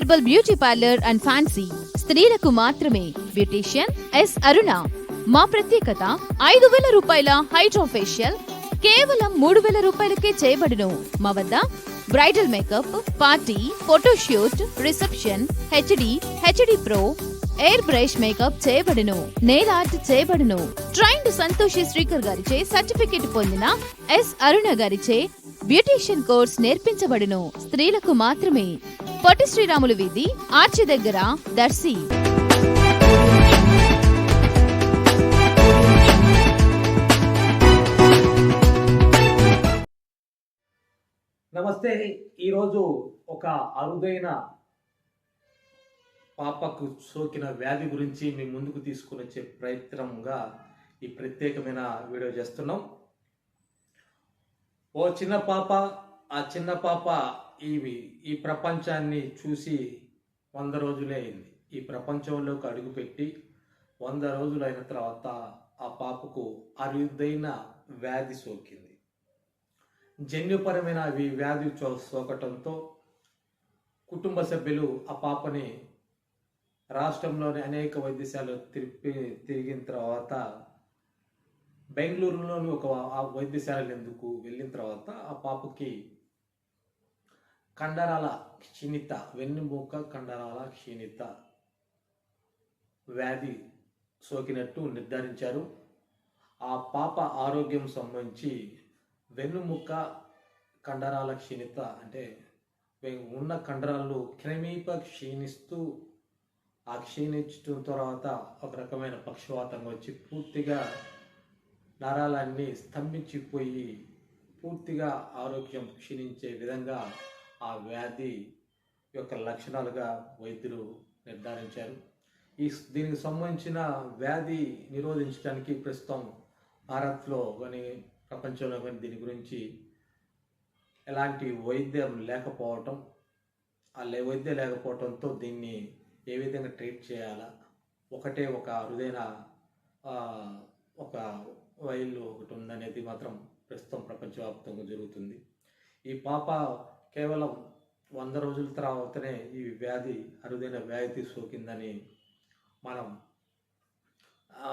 Herbal beauty parlour and fancy స్త్రీలకు మాత్రమే beautician yes అరుణ మా ప్రత్యేకత ఐదు వేల రూపాయల హైడ్రో ఫేషియల్ కేవలం మూడు వేల రూపాయలకే చేయబడును. మా వద్ద bridal makeup party photoshoot reception HD HD pro air brush makeup చేయబడును. నెయిల్ ఆర్ట్ చేయబడును. ట్రైన్డ్ సంతోషి శ్రీకర్ గారిచే సర్టిఫికెట్ పొందిన ఎస్ అరుణ గారిచే బ్యూటీషియన్ కోర్స్ నేర్పించబడును. స్త్రీలకు మాత్రమే పొట్టి శ్రీరాములు వీధి ఆర్చి దగ్గర దర్శి. నమస్తే. ఈరోజు ఒక అరుదైన పాపకు సోకిన వ్యాధి గురించి మీ ముందుకు తీసుకుని వచ్చే ప్రయత్నంగా ఈ ప్రత్యేకమైన వీడియో చేస్తున్నాం. ఓ చిన్న పాప ఆ చిన్న పాప ఇవి ఈ ప్రపంచాన్ని చూసి వంద రోజులే అయింది. ఈ ప్రపంచంలోకి అడుగుపెట్టి వంద రోజులైన తర్వాత ఆ పాపకు అరుదైన వ్యాధి సోకింది. జన్యుపరమైన అవి వ్యాధి చో- సోకటంతో కుటుంబ సభ్యులు ఆ పాపని రాష్ట్రంలోని అనేక వైద్యశాలలు తిరిపి తిరిగిన తర్వాత బెంగళూరులోని ఒక ఆ వైద్యశాలలు ఎందుకు వెళ్ళిన తర్వాత ఆ పాపకి కండరాల క్షీణిత వెన్నుమూక కండరాల క్షీణిత వ్యాధి సోకినట్టు నిర్ధారించారు. ఆ పాప ఆరోగ్యం సంబంధించి వెన్నుముక్క కండరాల క్షీణిత అంటే ఉన్న కండరాలు క్రమేప క్షీణిస్తూ ఆ క్షీణించడం తర్వాత ఒక రకమైన పక్షవాతం వచ్చి పూర్తిగా నరాలన్నీ స్తంభించిపోయి పూర్తిగా ఆరోగ్యం క్షీణించే విధంగా ఆ వ్యాధి యొక్క లక్షణాలుగా వైద్యులు నిర్ధారించారు. ఈ దీనికి సంబంధించిన వ్యాధి నిరోధించడానికి ప్రస్తుతం భారత్లో కానీ ప్రపంచంలో కానీ దీని గురించి ఎలాంటి వైద్యం లేకపోవటం ఆ వైద్యం లేకపోవటంతో దీన్ని ఏ విధంగా ట్రీట్ చేయాలా? ఒకటే ఒక అరుదైన ఒక వైల్ ఒకటి ఉందనేది మాత్రం ప్రస్తుతం ప్రపంచవ్యాప్తంగా జరుగుతుంది. ఈ పాప కేవలం వంద రోజుల తర్వాతనే ఈ వ్యాధి అరుదైన వ్యాధి సోకిందని మనం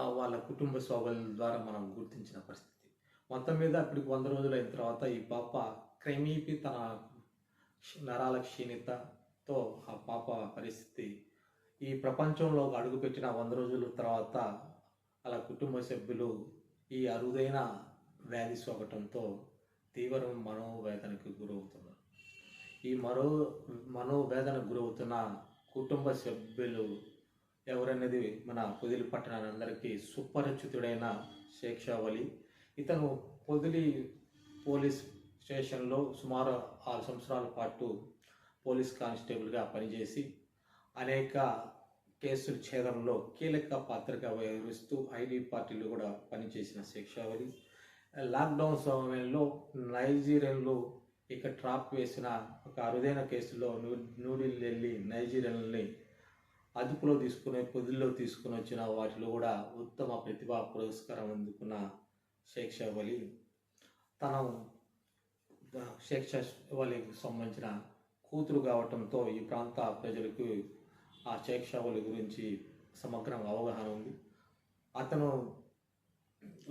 వాళ్ళ కుటుంబ సభ్యుల ద్వారా మనం గుర్తించిన పరిస్థితి. మొత్తం మీద ఇప్పటికి వంద రోజులు అయిన తర్వాత ఈ పాప క్రమేపీ తన నరాల క్షీణితతో ఆ పాప పరిస్థితి. ఈ ప్రపంచంలో అడుగుపెట్టిన వంద రోజుల తర్వాత అలా కుటుంబ సభ్యులు ఈ అరుదైన వ్యాధి సోకటంతో తీవ్ర మనోవేదనకు గురవుతున్నారు. ఈ మరో మనోవేదనకు గురవుతున్న కుటుంబ సభ్యులు ఎవరనేది మన పొదిలి పట్టణానందరికీ సుపరిచితుడైన శేక్షావలి ఇతను పొదిలి పోలీస్ స్టేషన్లో సుమారు ఆరు సంవత్సరాల పాటు పోలీస్ కానిస్టేబుల్గా పనిచేసి అనేక కేసుల ఛేదనలో కీలక పాత్రగా వ్యవహరిస్తూ ఐడి పార్టీలు కూడా పనిచేసిన శేక్షావళి. లాక్డౌన్ సమయంలో నైజీరియన్లో ఇక ట్రాప్ వేసిన ఒక అరుదైన కేసులో న్యూ న్యూఢిల్లీ వెళ్ళి నైజీరియన్లని అదుపులో తీసుకుని పొదుల్లో తీసుకుని వచ్చిన వాటిలో కూడా ఉత్తమ ప్రతిభా పురస్కారం అందుకున్న షేక్ తన తను షేక్ సంబంధించిన కూతురు కావటంతో ఈ ప్రాంత ప్రజలకు ఆ షేక్ గురించి సమగ్రంగా అవగాహన ఉంది. అతను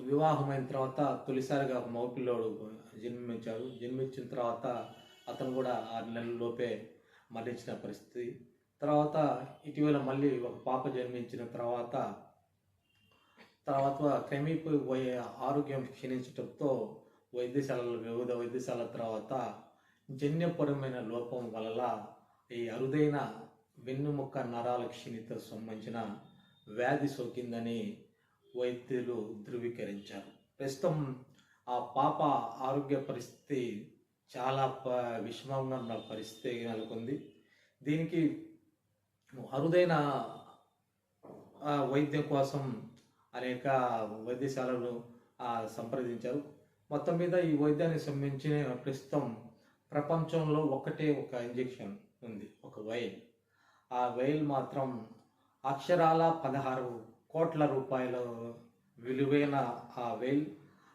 వివాహమైన తర్వాత తొలిసారిగా ఒక మగపిల్లోడు జన్మించాడు. జన్మించిన తర్వాత అతను కూడా ఆరు నెలల లోపే మరణించిన పరిస్థితి. తర్వాత ఇటీవల మళ్ళీ ఒక పాప జన్మించిన తర్వాత తర్వాత క్రమిపోయే ఆరోగ్యం క్షీణించడంతో వైద్యశాలలు వివిధ వైద్యశాల తర్వాత జన్యపరమైన లోపం వల్ల ఈ అరుదైన వెన్నుముక్క నరాల క్షీణిత సంబంధించిన వ్యాధి సోకిందని వైద్యులు ధృవీకరించారు. ప్రస్తుతం ఆ పాప ఆరోగ్య పరిస్థితి చాలా ప విషమంగా ఉన్న పరిస్థితి నెలకొంది. దీనికి అరుదైన వైద్యం కోసం అనేక వైద్యశాలలు సంప్రదించారు. మొత్తం మీద ఈ వైద్యానికి సంబంధించిన ప్రస్తుతం ప్రపంచంలో ఒకటే ఒక ఇంజెక్షన్ ఉంది ఒక వైల్. ఆ వైల్ మాత్రం అక్షరాల పదహారు కోట్ల రూపాయల విలువైన ఆ వెయిల్.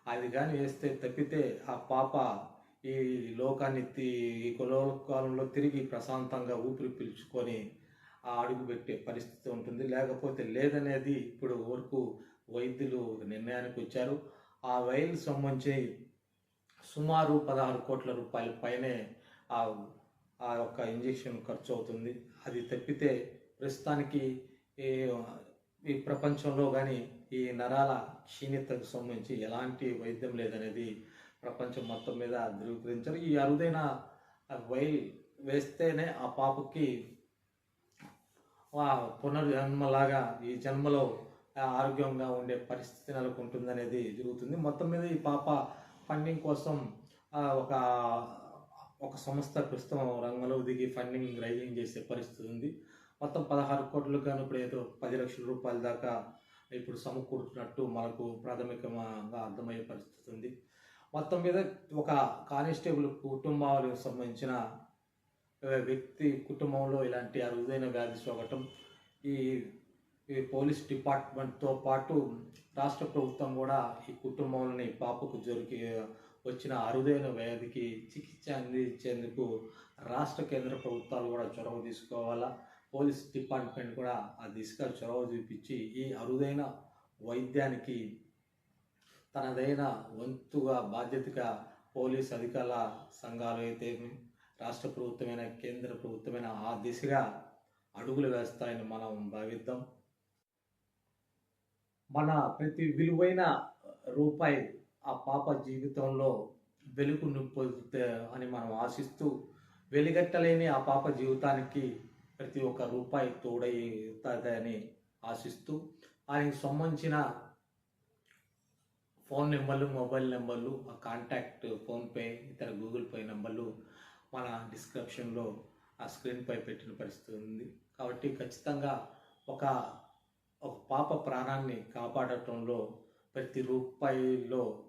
అది కానీ వేస్తే తప్పితే ఆ పాప ఈ లోకాన్ని ఈ లోకాలంలో తిరిగి ప్రశాంతంగా ఊపిరి పీల్చుకొని ఆ అడుగు పెట్టే పరిస్థితి ఉంటుంది. లేకపోతే లేదనేది ఇప్పుడు వరకు వైద్యులు నిర్ణయానికి వచ్చారు. ఆ వైల్ సంబంధించి సుమారు పదహారు కోట్ల రూపాయల పైనే ఆ ఆ యొక్క ఇంజెక్షన్ ఖర్చు అవుతుంది. అది తప్పితే ప్రస్తుతానికి ఈ ప్రపంచంలో కానీ ఈ నరాల క్షీణతకు సంబంధించి ఎలాంటి వైద్యం లేదనేది ప్రపంచం మొత్తం మీద ధృవీకరించారు. ఈ అరుదైన వై వేస్తేనే ఆ పాపకి పునర్జన్మలాగా ఈ జన్మలో ఆరోగ్యంగా ఉండే పరిస్థితి నెలకొంటుందనేది జరుగుతుంది. మొత్తం మీద ఈ పాప ఫండింగ్ కోసం ఒక ఒక సంస్థ ప్రస్తుతం రంగంలో దిగి ఫండింగ్ రైజింగ్ చేసే పరిస్థితి ఉంది. మొత్తం పదహారు కోట్లకు గాను ఇప్పుడు ఏదో పది లక్షల రూపాయల దాకా ఇప్పుడు సమకూరుతున్నట్టు మనకు ప్రాథమికంగా అర్థమయ్యే పరిస్థితి ఉంది. మొత్తం మీద ఒక కానిస్టేబుల్ కుటుంబాలకు సంబంధించిన వ్యక్తి కుటుంబంలో ఇలాంటి అరుదైన వ్యాధి సోకటం ఈ ఈ పోలీస్ డిపార్ట్మెంట్తో పాటు రాష్ట్ర ప్రభుత్వం కూడా ఈ కుటుంబంలోని పాపకు జరిగి వచ్చిన అరుదైన వ్యాధికి చికిత్స అందించేందుకు రాష్ట్ర కేంద్ర ప్రభుత్వాలు కూడా చొరవ తీసుకోవాలా? పోలీస్ డిపార్ట్మెంట్ కూడా ఆ దిశగా చొరవ చూపించి ఈ అరుదైన వైద్యానికి తనదైన వంతుగా బాధ్యతగా పోలీస్ అధికారుల సంఘాలు అయితే రాష్ట్ర ప్రభుత్వమైన కేంద్ర ప్రభుత్వమైన ఆ దిశగా అడుగులు వేస్తాయని మనం భావిద్దాం. మన ప్రతి విలువైన రూపాయి ఆ పాప జీవితంలో వెలుగు నింపుతే అని మనం ఆశిస్తూ వెలిగట్టలేని ఆ పాప జీవితానికి ప్రతి ఒక్క రూపాయి తోడైతుందని ఆశిస్తూ ఆయనకు సంబంధించిన ఫోన్ నెంబర్లు మొబైల్ నెంబర్లు ఆ కాంటాక్ట్ ఫోన్పే ఇతర గూగుల్ పే నెంబర్లు మన డిస్క్రిప్షన్లో ఆ స్క్రీన్పై పెట్టిన పరిస్థితి ఉంది. కాబట్టి ఖచ్చితంగా ఒక ఒక పాప ప్రాణాన్ని కాపాడటంలో ప్రతి రూపాయిలో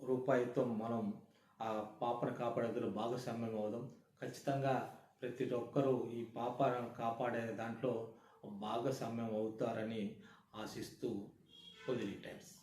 రూపాయితో మనం ఆ పాపను కాపాడేందులో భాగస్వామ్యం అవుదాం. ఖచ్చితంగా ప్రతి ఒక్కరూ ఈ పాపను కాపాడే దాంట్లో భాగస్వామ్యం అవుతారని ఆశిస్తూ పొదిలి టైమ్స్.